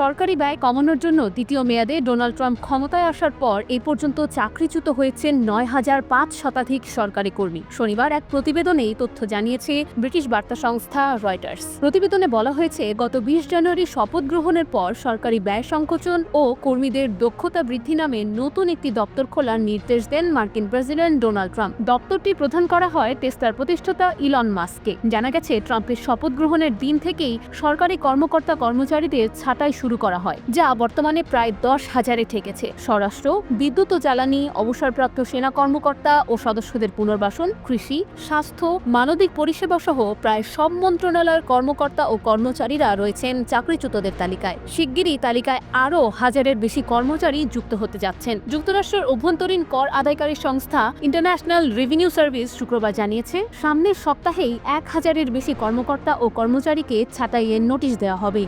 সরকারি ব্যয় কমানোর জন্য দ্বিতীয় মেয়াদে ডোনাল্ড ট্রাম্প ক্ষমতায় আসার পর এ পর্যন্ত চাকরিচ্যুত হয়েছেন নয় হাজার পাঁচ শতাধিক সরকারি কর্মী। শনিবার এক প্রতিবেদনে এই তথ্য জানিয়েছে ব্রিটিশ বার্তা সংস্থা রয়টার্স। প্রতিবেদনে বলা হয়েছে, গত বিশ জানুয়ারি শপথ গ্রহণের পর সরকারি ব্যয় সংকোচন ও কর্মীদের দক্ষতা বৃদ্ধি নামে নতুন একটি দপ্তর খোলার নির্দেশ দেন মার্কিন প্রেসিডেন্ট ডোনাল্ড ট্রাম্প। দপ্তরটি প্রধান করা হয় টেস্টার প্রতিষ্ঠাতা ইলন মাস্ককে। জানা গেছে, ট্রাম্পের শপথ গ্রহণের দিন থেকেই সরকারি কর্মকর্তা কর্মচারীদের ছাঁটাই শুরু করা হয়, যা বর্তমানে প্রায় দশ হাজারে ঠেকেছে। স্বরাষ্ট্র, বিদ্যুৎ ও জ্বালানি, অবসরপ্রাপ্ত সেনা কর্মকর্তা ও সদস্যদের পুনর্বাসন, কৃষি, স্বাস্থ্য, মানবিক পরিষেবা সহ প্রায় সব মন্ত্রণালয়ের কর্মকর্তা ও কর্মচারীরা রয়েছেন চাকরিচ্যুতদের তালিকায়। শিগগিরই তালিকায় আরও হাজারের বেশি কর্মচারী যুক্ত হতে যাচ্ছেন। যুক্তরাষ্ট্রের অভ্যন্তরীণ কর আদায়কারী সংস্থা ইন্টারন্যাশনাল রেভিনিউ সার্ভিস শুক্রবার জানিয়েছে, সামনের সপ্তাহেই এক হাজারের বেশি কর্মকর্তা ও কর্মচারীকে ছাঁটাইয়ের নোটিশ দেওয়া হবে।